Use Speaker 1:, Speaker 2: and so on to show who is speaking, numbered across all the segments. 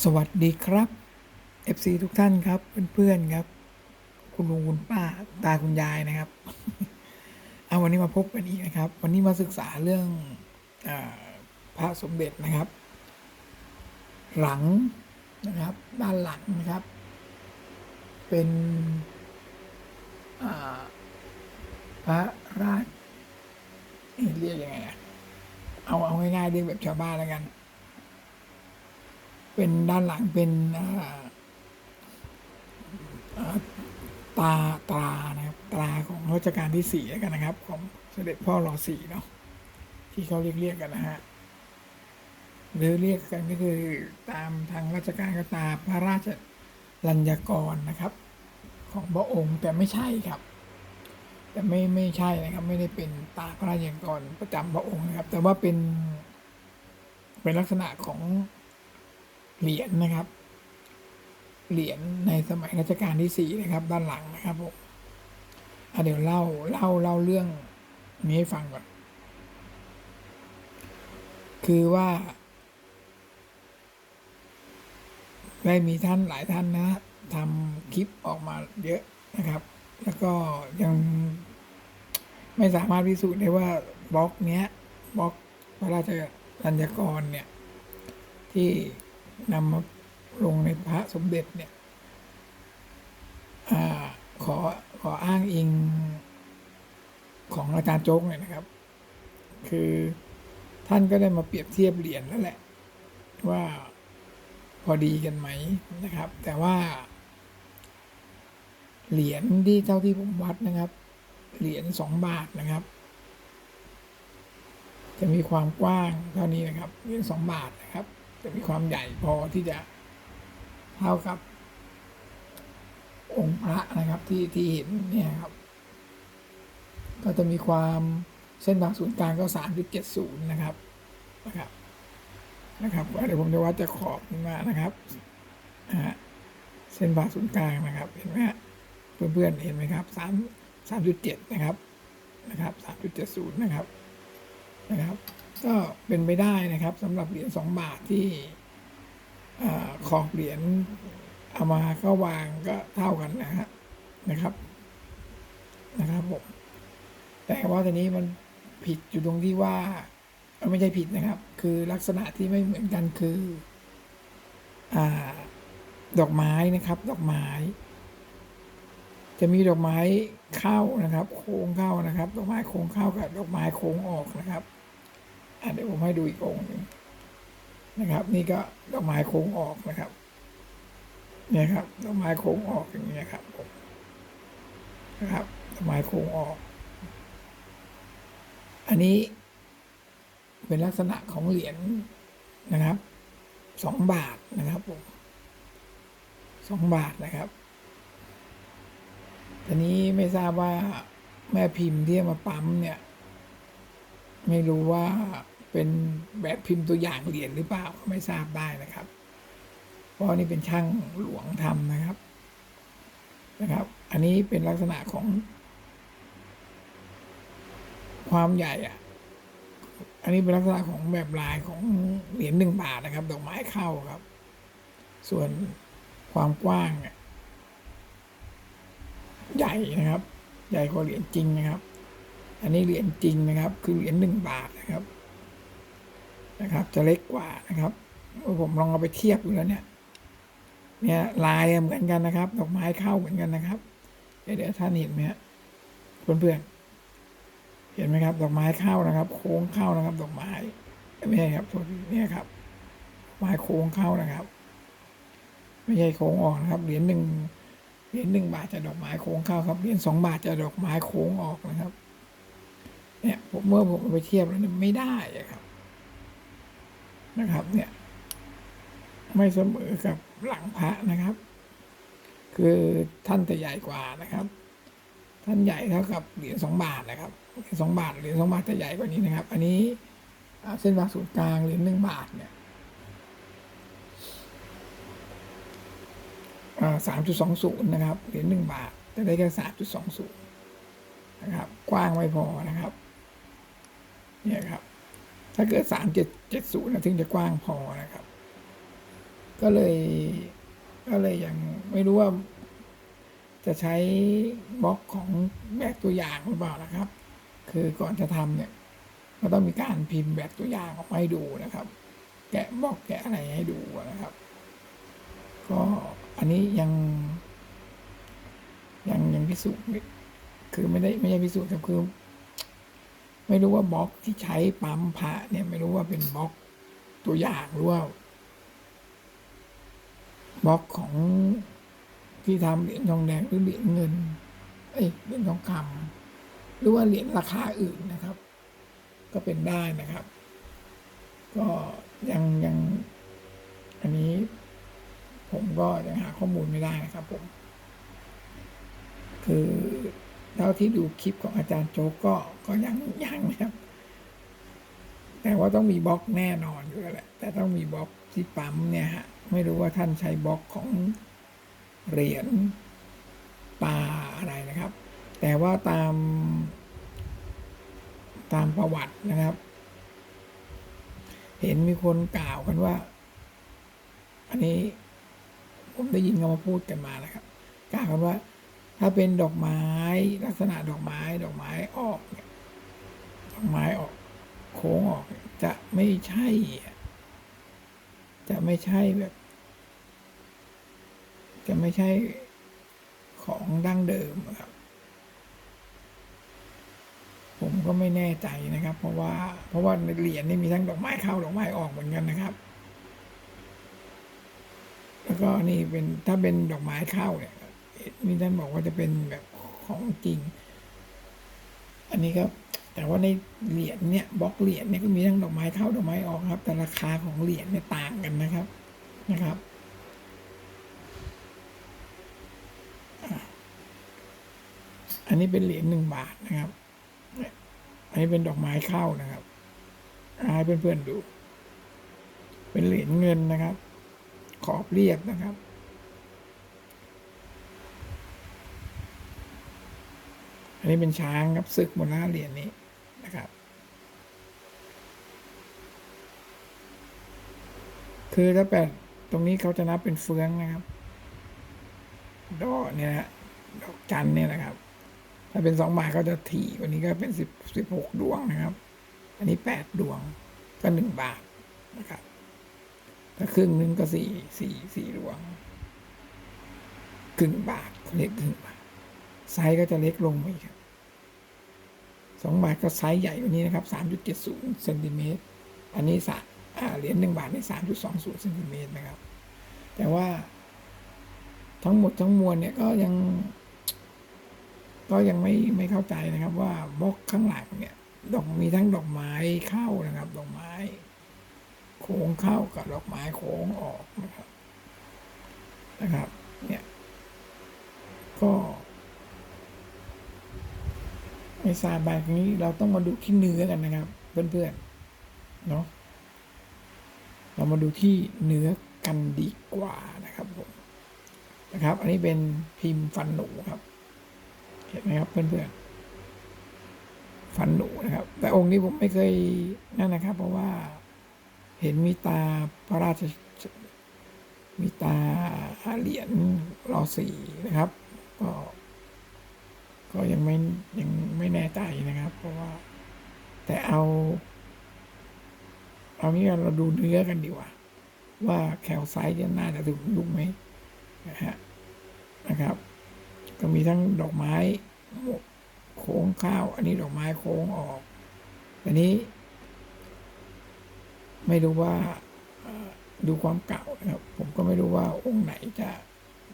Speaker 1: สวัสดีครับ FC ทุกท่านครับเพื่อนๆครับ คุณลุงคุณป้าตาคุณยายนะครับ เอาวันนี้มาพบกันอีกนะครับ วันนี้มาศึกษาเรื่องอพระสมเด็จนะครับ หลังนะครับ ด้านหลังนะครับ เป็นพระราชเอ๊ะเรียกยังไงอะเอาเอาง่ายๆเรียกแบบชาวบ้านแล้วกัน เป็นด้านหลังเป็นตาตรานะครับตราของรัชกาลที่สี่กันนะครับ ของเสด็จพ่อรอสี่เนาะที่เขาเรียกเรียกกันนะฮะหรือเรียกกันก็คือตามทางราชการก็ตามพระราชลัญญกรนะครับ ของพระองค์แต่ไม่ใช่ครับ แต่ไม่ไม่ใช่นะครับ ไม่ได้เป็นตาพระราชลัญญกรประจำพระองค์นะครับ แต่ว่าเป็นเป็นลักษณะของ เหรียญนะครับ เหรียญในสมัยรัชกาลที่สี่นะครับ ด้านหลังนะครับผมเดี๋ยวเล่าเล่าเล่าเรื่องนี้ให้ฟังก่อน คือว่า ได้มีท่านหลายท่านนะทำคลิปออกมาเยอะนะครับ แล้วก็ยังไม่สามารถพิสูจน์ได้ว่าบล็อกเนี้ยบล็อกพระราชลัญญกรเนี่ย ที่ นำมาลงในพระสมเด็จเนี่ยอขอขออ้างอิงของอาจารย์โจ๊กหน่อยนะครับ คือท่านก็ได้มาเปรียบเทียบเหรียญแล้วแหละ ว่าพอดีกันไหมนะครับ แต่ว่า เหรียญที่เท่าที่ผมวัดนะครับ เหรียญสองบาทนะครับ จะมีความกว้างเท่านี้นะครับเหรียญสองบาทนะครับ จะมีความใหญ่พอที่จะเท่ากับ องค์พระนะครับที่ที่เห็นเนี่ยครับ ก็จะมีความเส้นผ่าศูนย์กลางก็สามจุดเจ็ดศูนย์นะครับนะครับนะครับเดี๋ยวผมจะวัดจากขอบขึ้นมานะครับเส้นผ่าศูนย์กลางนะครับ เห็นไหมเพื่อนๆเห็นไหมครับสามสามจุดเจ็ดนะครับนะครับสามจุดเจ็ดศูนย์นะครับนะครับ ก็เป็นไปได้นะครับสำหรับเหรียญสองบาทที่อขอบเหรียญเอามาก็วางก็เท่ากันนะฮะนะครับนะครับผมแต่ว่าทีนี้มันผิดอยู่ตรงที่ว่าไม่ใช่ผิดนะครับ คือลักษณะที่ไม่เหมือนกันคืออดอกไม้นะครับ ดอกไม้ จะมีดอกไม้เข้านะครับ โค้งเข้านะครับ ดอกไม้โค้งเข้ากับดอกไม้โค้งออกนะครับ อะเดี๋ยวผมให้ดูอีกองค์หนึ่งนะครับ นี่ก็ดอกไม้โค้งออกนะครับ เนี่ยครับดอกไม้โค้งออกอย่างนี้ยครับผมนะครับดอกไม้โค้งออก อันนี้เป็นลักษณะของเหรียญนะครับสองบาทนะครับผมสองบาทนะครับทีนี้ไม่ทราบว่าแม่พิมพ์ที่เอามาปั๊มเนี่ย ไม่รู้ว่า เป็นแบบพิมพ์ตัวอย่างเหรียญหรือเปล่าก็ไม่ทราบได้นะครับ เพราะนี่เป็นช่างหลวงทำนะครับนะครับ อันนี้เป็นลักษณะของ ความใหญ่อะอันนี้เป็นลักษณะของแบบลายของเหรียญหนึ่งบาทนะครับ ดอกไม้เข้าครับ ส่วนความกว้างใหญ่นะครับ ใหญ่กว่าเหรียญจริงนะครับ อันนี้เหรียญจริงนะครับ คือเหรียญหนึ่งบาทนะครับ นะครับ จะเล็กกว่านะครับผมลองเอาไปเทียบดูแล้วเนี่ย เนี่ยลายเหมือนกันนะครับ ดอกไม้เข้าเหมือนกันนะครับ เดี๋ยวท่านเห็นไหมฮะเพื่อนๆเห็นไหมครับ ดอกไม้เข้านะครับ โค้งเข้านะครับ ดอกไม้ไม่ใช่ครับโทษทีเนี่ยครับไม้โค้งเข้านะครับ ไม่ใช่โค้งออกนะครับเหรียญหนึ่งเหรียญหนึ่งบาทจะดอกไม้โค้งเข้าครับเหรียญสองบาทจะดอกไม้โค้งออกนะครับ เนี่ยผมเมื่อผมเอาไปเทียบแล้วเนี่ยไม่ได้ครับ นะครับเนี่ยไม่เสมอกับหลังพระนะครับ คือท่านจะใหญ่กว่านะครับ ท่านใหญ่เท่ากับเหรียญสองบาทนะครับเหรียญสองบาทเหรียญสองบาทจะใหญ่กว่านี้นะครับ อันนี้เส้นผ่าศูนย์กลางเหรียญหนึ่งบาทเนี่ยสามจุดสองศูนย์นะครับเหรียญหนึ่งบาทจะได้แค่สามจุดสองศูนย์นะครับ กว้างไม่พอนะครับ เนี่ยครับ ถ้าเกิดสามเจ็ดเจ็ดศูนย์ถึงจะกว้างพอนะครับ ก็เลยก็เลยยังไม่รู้ว่า จะใช้บล็อกของแบบตัวอย่างหรือเปล่านะครับ คือก่อนจะทำเนี่ยก็ต้องมีการพิมพ์แบบตัวอย่างออกมาให้ดูนะครับ แกะบล็อกแกะอะไรให้ดูนะครับ ก็อันนี้ยัง ยังยังพิสูจน์คือไม่ได้ไม่ใช่พิสูจน์ครับคือ ไม่รู้ว่าบล็อกที่ใช้ปั๊มพระเนี่ยไม่รู้ว่าเป็นบล็อกตัวอย่างหรือว่าบล็อกของที่ทำเหรียญทองแดงหรือเหรียญเงิน เอ้ยเหรียญทองคำหรือว่าเหรียญราคาอื่นนะครับ ก็เป็นได้นะครับ ก็ยังยัง อันนี้ผมก็ยังหาข้อมูลไม่ได้นะครับผม คือ เท่าที่ดูคลิปของอาจารย์โจกก็ก็ยังยังนะครับแต่ว่าต้องมีบล็อกแน่นอนอยู่แล้วแหละแต่ต้องมีบล็อกที่ปั๊มเนี่ยฮะไม่รู้ว่าท่านใช้บล็อกของเหรียญปลาอะไรนะครับ แต่ว่าตาม ตามประวัตินะครับ เห็นมีคนกล่าวกันว่า อันนี้ผมได้ยินเขามาพูดกันมานะครับ กล่าวกันว่า ถ้าเป็นดอกไม้ลักษณะดอกไม้ดอกไม้ออกดอกไม้ออก โค้งออกจะไม่ใช่ จะไม่ใช่แบบ จะไม่ใช่ของดั้งเดิมครับ ผมก็ไม่แน่ใจนะครับ เพราะว่า เพราะว่าในเหรียญนี่มีทั้งดอกไม้เข้าดอกไม้ออกเหมือนกันนะครับ แล้วก็นี่เป็นถ้าเป็นดอกไม้เข้าเนี่ย มีท่านบอกว่าจะเป็นแบบของจริง อันนี้ก็แต่ว่าในเหรียญเนี่ยบล็อกเหรียญเนี่ยก็มีทั้งดอกไม้เข้าดอกไม้ออกครับ แต่ราคาของเหรียญเนี่ยต่างกันนะครับนะครับอันนี้เป็นเหรียญหนึ่งบาทนะครับ อันนี้เป็นดอกไม้เข้านะครับให้เพื่อนๆดู เป็นเหรียญเงินนะครับ ขอบเรียบนะครับ อันนี้เป็นช้างครับศึกหมดแล้วเหรียญนี้นะครับ คือถ้าแปดตรงนี้เขาจะนับเป็นเฟืองนะครับดอกเนี่ยนะดอกจันเนี่ยนะครับ ถ้าเป็นสองบาทก็จะถี่ว่านี้ก็เป็นสิบสิบหกดวงนะครับ อันนี้แปดดวงก็หนึ่งบาทนะครับ ถ้าครึ่งหนึ่งก็สี่สี่สี่ดวงครึ่งบาทเขาเรียกครึ่งบาท ไซส์ก็จะเล็กลงมาอีกครับสองบาทก็ไซส์ใหญ่กว่านี้นะครับสามจุดเจ็ดศูนย์เซนติเมตรอันนี้สะอ่าเหรียญหนึ่งบาทนี่สามจุดสองศูนย์เซนติเมตรนะครับ แต่ว่าทั้งหมดทั้งมวลเนี่ยก็ยัง ก็ยังไม่ไม่เข้าใจนะครับว่าบล็อกข้างหลังเนี่ยดอกมีทั้งดอกไม้เข้านะครับ ดอกไม้ โค้งเข้ากับดอกไม้โค้งออกนะครับนะครับ เนี่ย ก็ ไม่ทราบแบบนี้เราต้องมาดูที่เนื้อกันนะครับ เพื่อนๆเนาะเรามาดูที่เนื้อกันดีกว่านะครับผมนะครับ อันนี้เป็นพิมพ์ฟันหนูครับ เห็นไหมครับเพื่อนๆฟันหนูนะครับ แต่องค์นี้ผมไม่เคยนั่นนะครับ เพราะว่าเห็นมีตาพระราชมีตาเหรียญรอสีนะครับ ก็ ก็ยังไม่ยัง ใจนะครับ เพราะว่า แต่เอา เอางี้กันเราดูเนื้อกันดีกว่า ว่าแคลไซต์จะน่าจะถึงลูกไหมนะฮะนะครับ ก็มีทั้งดอกไม้โค้งข้าว อันนี้ดอกไม้โค้งออกอันนี้ ไม่รู้ว่าดูความเก่านะครับ ผมก็ไม่รู้ว่าองค์ไหนจะ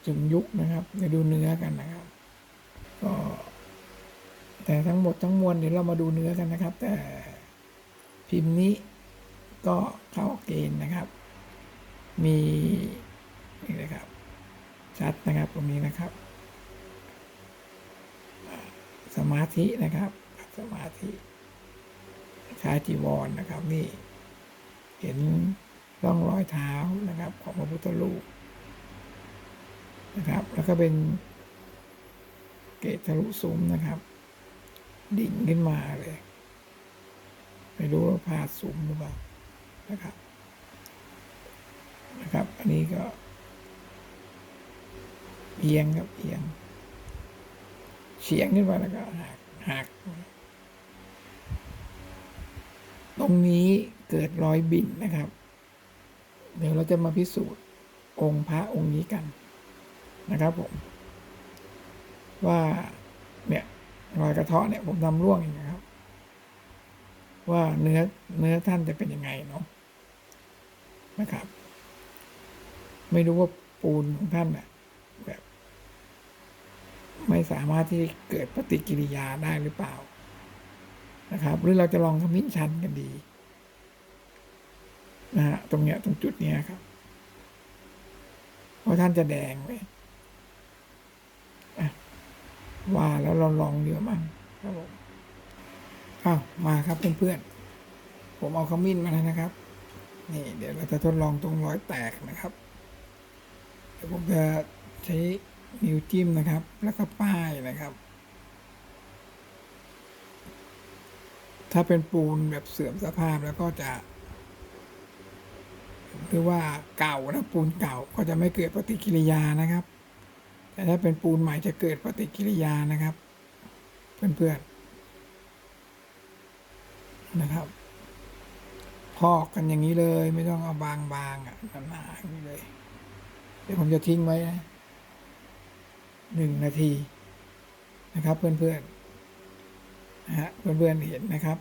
Speaker 1: ถึงยุคนะครับไปดูเนื้อกันนะครับ ก็ แต่ทั้งหมดทั้งมวลเดี๋ยวเรามาดูเนื้อกันนะครับ แต่พิมพ์นี้ก็เข้าเกณฑ์นะครับ มีนี่นะครับ ชัดนะครับตรงนี้นะครับ สมาธินะครับ สมาธิชายจีวรนะครับนี่ เห็นร่องรอยเท้านะครับ ของพระพุทธรูปนะครับ แล้วก็เป็นเกตทะลุซุ้มนะครับ ดิ่งขึ้นมาเลย ไม่รู้ว่าพาดซุ้มหรือเปล่านะครับ นะครับ อันนี้ก็ เอียงครับเอียงเฉียงขึ้นมาแล้วก็หักหักตรงนี้เกิดรอยบิ่นนะครับ เดี๋ยวเราจะมาพิสูจน์องค์พระองค์นี้กันนะครับผม ว่าเนี่ย รอยกระเทาะเนี่ยผมทำร่วงเองนะครับ ว่าเนื้อเนื้อท่านจะเป็นยังไงเนาะนะครับ ไม่รู้ว่าปูนของท่านน่ะแบบ ไม่สามารถที่เกิดปฏิกิริยาได้หรือเปล่านะครับ หรือเราจะลองขมิ้นชันกันดีนะฮะตรงเนี้ยตรงจุดเนี้ยครับว่าท่านจะแดงไหม ว่าแล้วเราลองเดียวมั่งครับผมอ้าวมาครับเพื่อนๆผมเอาขมิ้นมาแล้วนะครับ นี่ เดี๋ยวเราจะทดลองตรงรอยแตกนะครับเดี๋ยวผมจะใช้นิ้วจิ้มนะครับ แล้วก็ป้ายนะครับ ถ้าเป็นปูนแบบเสื่อมสภาพแล้วก็จะหรือว่าเก่านะปูนเก่าก็จะไม่เกิดปฏิกิริยานะครับ แต่ถ้าเป็นปูนใหม่จะเกิดปฏิกิริยานะครับ เพื่อนๆนะครับ พอกกันอย่างนี้เลยไม่ต้องเอาบางๆอะหนาๆอย่างนี้เลย เดี๋ยวผมจะทิ้งไว้นะหนึ่งนาทีนะครับ เพื่อนๆนะฮะเพื่อนๆเห็นนะครับ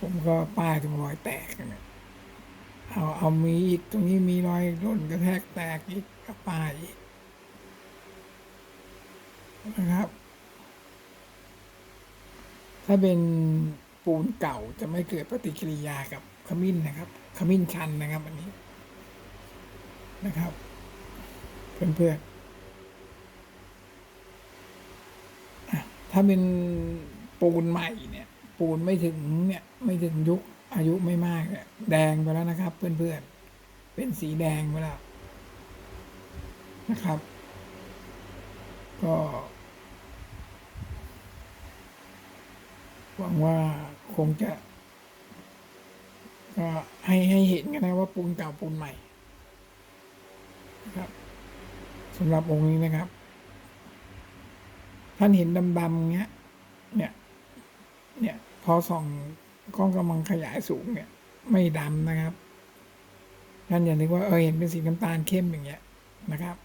Speaker 1: ผมก็ป้ายตรงรอยแตกเนี่ย เอาเอามีอีกตรงนี้มีรอยร่นกระแทกแตกอีกก็ป้ายอีกนะครับ ถ้าเป็นปูนเก่าจะไม่เกิดปฏิกิริยากับขมิ้นนะครับ ขมิ้นชันนะครับอันนี้นะครับ เพื่อนๆอะถ้าเป็นปูนใหม่เนี่ย ปูนไม่ถึงเนี่ย ไม่ถึงยุค อายุไม่มากเนี่ยแดงไปแล้วนะครับ เพื่อนๆ เป็นสีแดงไปแล้วนะครับ ก็ หวังว่าคงจะ ก็ให้ให้เห็นกันนะว่าปูนเก่าปูนใหม่นะครับสำหรับองค์นี้นะครับ ท่านเห็นดำๆเงี้ย เนี่ย เนี่ย พอส่อง กล้องกำลังขยายสูงเนี่ย ไม่ดำนะครับท่านอย่านึกว่าเออเห็นเป็นสีน้ำตาลเข้มอย่างเงี้ยนะครับ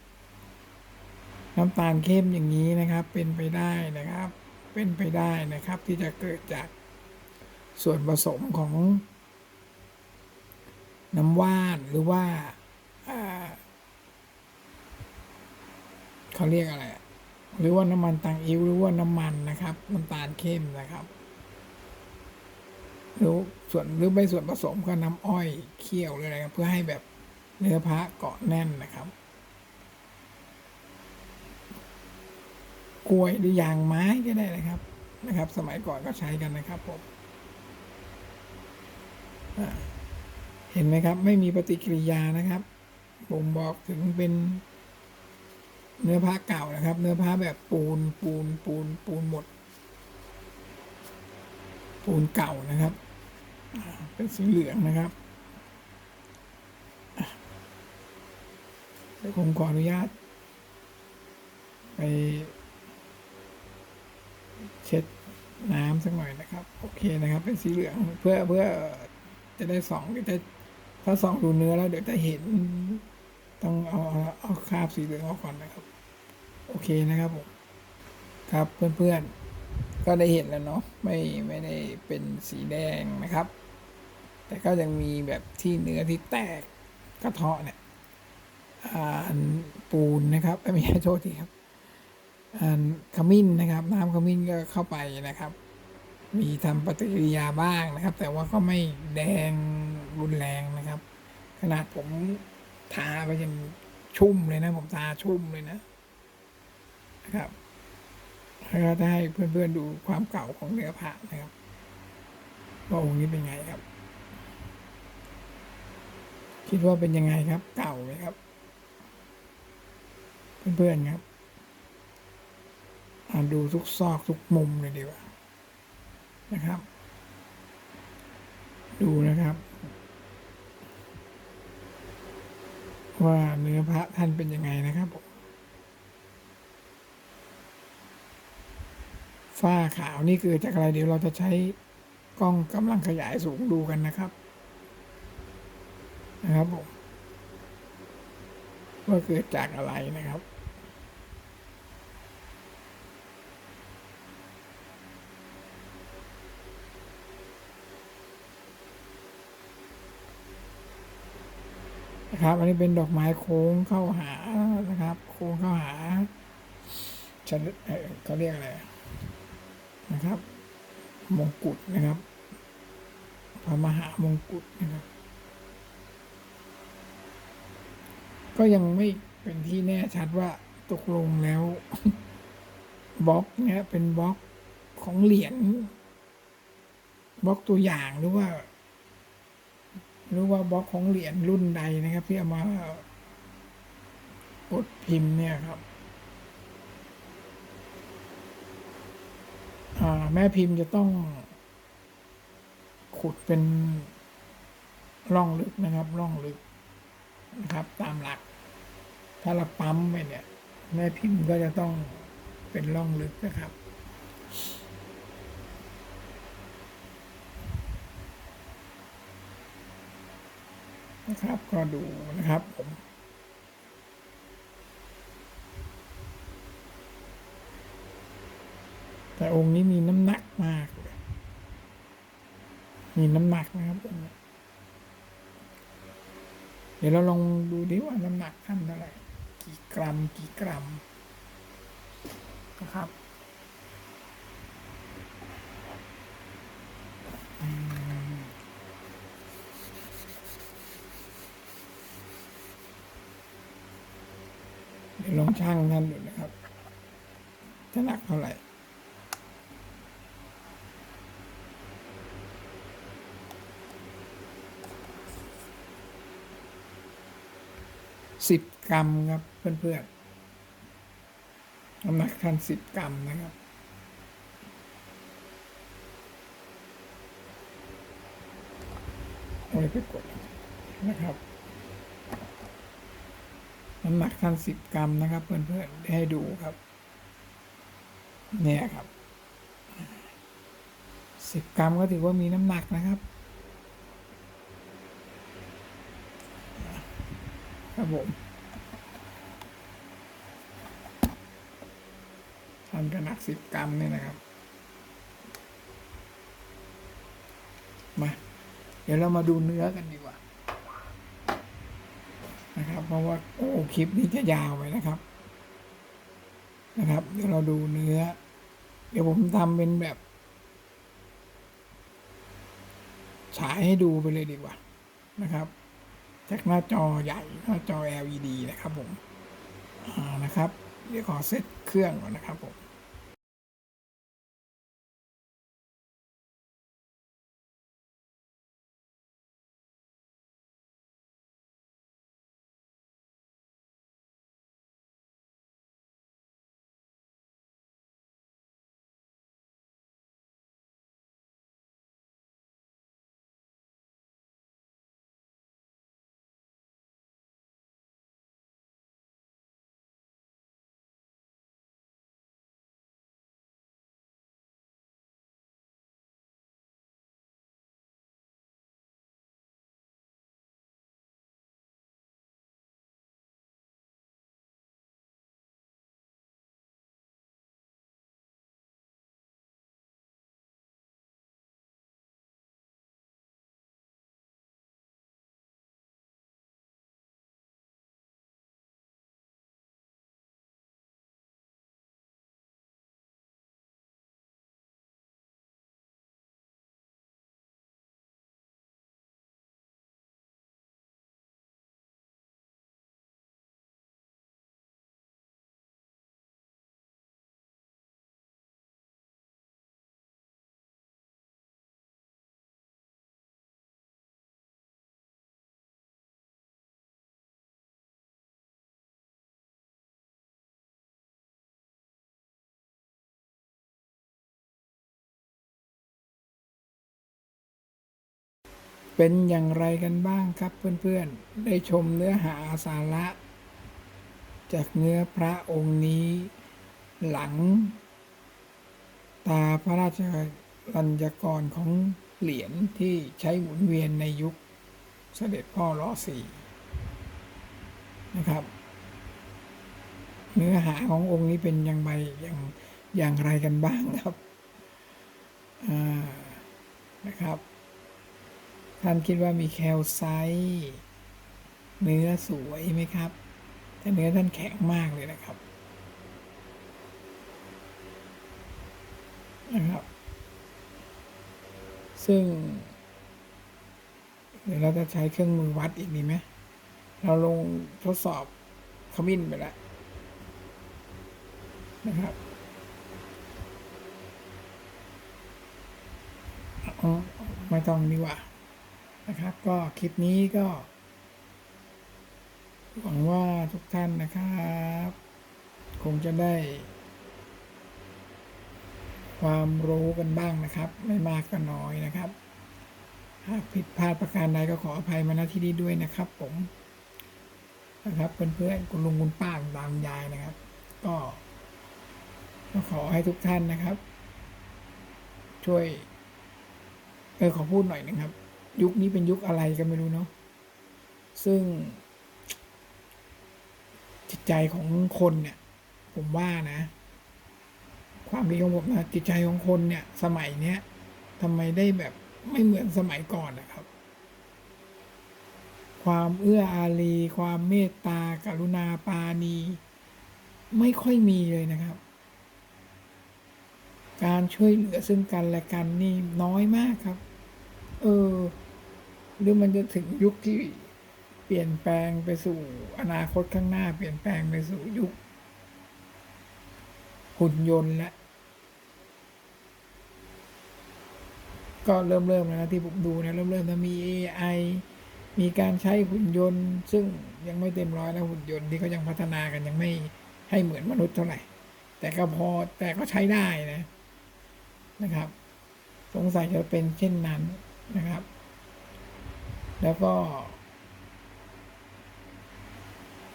Speaker 1: น้ำตาลเข้มอย่างนี้นะครับ เป็นไปได้นะครับ เป็นไปได้นะครับ ที่จะเกิดจากส่วนผสมของ น้ำว่านหรือว่าเขาเรียกอะไรหรือว่าน้ำมันตังอิ้วหรือว่าน้ำมันนะครับ น้ำตาลเข้มนะครับ หรือส่วนหรือไม่ส่วนผสมก็น้ำอ้อยเคี่ยวเลยนะครับเพื่อให้แบบเนื้อพระเกาะแน่นนะครับ กล้วยหรือยางไม้ก็ได้นะครับนะครับ สมัยก่อนก็ใช้กันนะครับผมเห็นไหมครับ ไม่มีปฏิกิริยานะครับบ่งบอกถึงเป็นเนื้อผ้าเก่านะครับ เนื้อผ้าแบบปูนปูนปูนปูนหมด ปูนเก่านะครับ เป็นสีเหลืองนะครับอะเดี๋ยวผมขออนุญาต ไป เช็ดน้ำสักหน่อยนะครับ โอเคนะครับ เป็นสีเหลืองเพื่อเพื่อจะได้ส่องจะถ้าส่องดูเนื้อแล้วเดี๋ยวจะเห็น ต้องเอาเอาเอาคราบสีเหลืองออกก่อนนะครับ โอเคนะครับผมครับเพื่อนๆก็ได้เห็นแล้วเนาะไม่ไม่ได้เป็นสีแดงนะครับ แต่ก็ยังมีแบบที่เนื้อที่แตกกระเทาะเนี่ยอ่าปูนนะครับไม่ใช่โทษทีครับอ่าขมิ้นนะครับ น้ำขมิ้นก็เข้าไปนะครับ มีทำปฏิกิริยาบ้างนะครับ แต่ว่าก็ไม่แดงรุนแรงนะครับ ขนาดผมทาไปยังชุ่มเลยนะ ผมทาชุ่มเลยนะนะครับแล้วก็จะให้เพื่อนๆดูความเก่าของเนื้อผ้านะครับว่าองค์นี้เป็นไงครับ คิดว่าเป็นยังไงครับ เก่าไหมครับ เพื่อนๆครับาดูทุกซอกทุกมุมเลยดีกว่านะครับ ดูนะครับ ว่าเนื้อพระท่านเป็นยังไงนะครับฝ้าขาวนี่คือจากอะไรเดี๋ยวเราจะใช้กล้องกำลังขยายสูงดูกันนะครับ นะครับผมว่าเกิดจากอะไรนะครับ นะครับ อันนี้เป็นดอกไม้โค้งเข้าหานะครับ โค้งเข้าหาชนเออเขาเรียกอะไรนะครับ มงกุฎนะครับพระมหามงกุฎนะครับ ก็ยังไม่เป็นที่แน่ชัดว่าตกลงแล้วบล็อกเนี้ยเป็นบล็อกของเหรียญบล็อกตัวอย่างหรือว่า หรือว่าบล็อกของเหรียญรุ่นใดนะครับ ที่เอามากดพิมพ์เนี่ยครับแม่พิมพ์จะต้อง ขุดเป็นร่องลึกนะครับร่องลึก นะครับ ตามหลัก ถ้าเราปั๊มไปเนี่ยแม่พิมพ์ก็จะต้องเป็นร่องลึกนะครับ นะครับก็ดูนะครับผมแต่องค์นี้มีน้ำหนักมากเลยมีน้ำหนักนะครับองค์นี้ เดี๋ยวเราลองดูดิว่าน้ำหนักท่านเท่าไหร่ กี่กรัม กี่กรัม นะครับเดี๋ยวลองช่างท่านดูนะครับจะหนักเท่าไหร่ สิบ กรัมครับเพื่อนๆน้ำหนักท่านสิบกรัมนะครับโอ้ยไปกดนะครับ น้ำหนักท่านสิบกรัมนะครับ เพื่อนๆให้ดูครับ เนี่ยครับสิบกรัมก็ถือว่ามีน้ำหนักนะครับครับผม ท่านก็หนักสิบกรัมเนี่ยนะครับ มา เดี๋ยวเรามาดูเนื้อกันดีกว่า นะครับ เพราะว่าโอ้คลิปนี้จะยาวไปนะครับ นะครับ เดี๋ยวเราดูเนื้อ เดี๋ยวผมทำเป็นแบบ ฉายให้ดูไปเลยดีกว่า นะครับจากหน้าจอใหญ่หน้าจอ LED นะครับผมอ่านะครับ เดี๋ยวขอเซตเครื่องก่อนนะครับผม เป็นอย่างไรกันบ้างครับเพื่อนๆ ได้ชมเนื้อหาสาระ จากเนื้อพระองค์นี้ หลัง ตาพระราชลัญญกรของเหรียญที่ใช้หมุนเวียนในยุคเสด็จพ่อรอสี่นะครับ เนื้อหาขององค์นี้เป็นอย่างไรอย่างอย่างไรกันบ้างครับ อ่า นะครับ ท่านคิดว่ามีแคลไซต์เนื้อสวยไหมครับ แต่เนื้อท่านแข็งมากเลยนะครับ นะครับ ซึ่ง เดี๋ยวเราจะใช้เครื่องมือวัดอีกดีไหม เราลงทดสอบขมิ้นไปแล้วนะครับอ๋อไม่ต้องดีกว่า นะครับ ก็คลิปนี้ก็ หวังว่าทุกท่านนะครับ คงจะได้ ความรู้กันบ้างนะครับ ไม่มากก็น้อยนะครับหากผิดพลาดประการใดก็ขออภัยมาณที่นี้ด้วยนะครับ ผมนะครับเพื่อนๆคุณลุงคุณป้าตาคุณยายนะครับ ก็ก็ขอให้ทุกท่านนะครับ ช่วยเออขอพูดหน่อยนะครับ ยุคนี้เป็นยุคอะไรกันไม่รู้เนาะซึ่ง จิตใจของคนเนี่ย ผมว่านะ ความคิดของผมนะจิตใจของคนเนี่ย สมัยเนี้ยทำไมได้แบบไม่เหมือนสมัยก่อนนะครับ ความเอื้ออารีความเมตตากรุณาปาณี ไม่ค่อยมีเลยนะครับ การช่วยเหลือซึ่งกันและกันนี่น้อยมากครับ เออ หรือมันจะถึงยุคที่เปลี่ยนแปลงไปสู่อนาคตข้างหน้า เปลี่ยนแปลงไปสู่ยุค หุ่นยนต์และก็เริ่มเริ่มแล้วนะที่ผมดูเนี่ยเริ่มเริ่มนะมี AI มีการใช้หุ่นยนต์ ซึ่งยังไม่เต็มร้อยนะหุ่นยนต์ที่เขายังพัฒนากันยังไม่ให้เหมือนมนุษย์เท่าไหร่ แต่ก็พอแต่ก็ใช้ได้นะนะครับ สงสัยจะเป็นเช่นนั้นนะครับ แล้วก็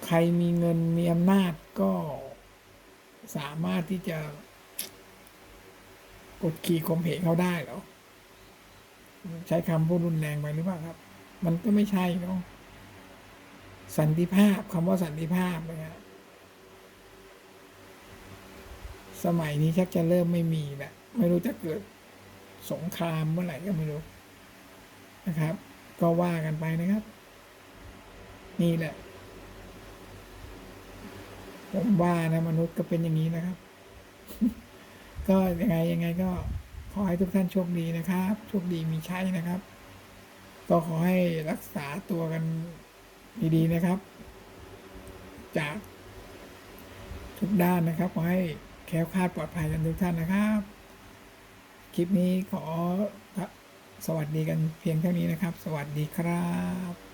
Speaker 1: ใครมีเงินมีอำนาจก็สามารถที่จะกดขี่ข่มเหงเขาได้หรอ ใช้คำพูดรุนแรงไปหรือเปล่าครับ มันก็ไม่ใช่เนาะสันติภาพคำว่าสันติภาพนะครับสมัยนี้ชักจะเริ่มไม่มีแหละไม่รู้จะเกิดสงครามเมื่อไหร่ก็ไม่รู้นะครับ ก็ว่ากันไปนะครับ นี่แหละ ผมว่านะมนุษย์ก็เป็นอย่างนี้นะครับ ก็ยังไงยังไงก็ขอให้ทุกท่านโชคดีนะครับ โชคดีมีชัยนะครับ ก็ขอให้รักษาตัวกันดีๆนะครับ จากทุกด้านนะครับ ขอให้แคล้วคลาดปลอดภัยกันทุกท่านนะครับ คลิปนี้ขอ สวัสดีกันเพียงเท่านี้นะครับ สวัสดีครับ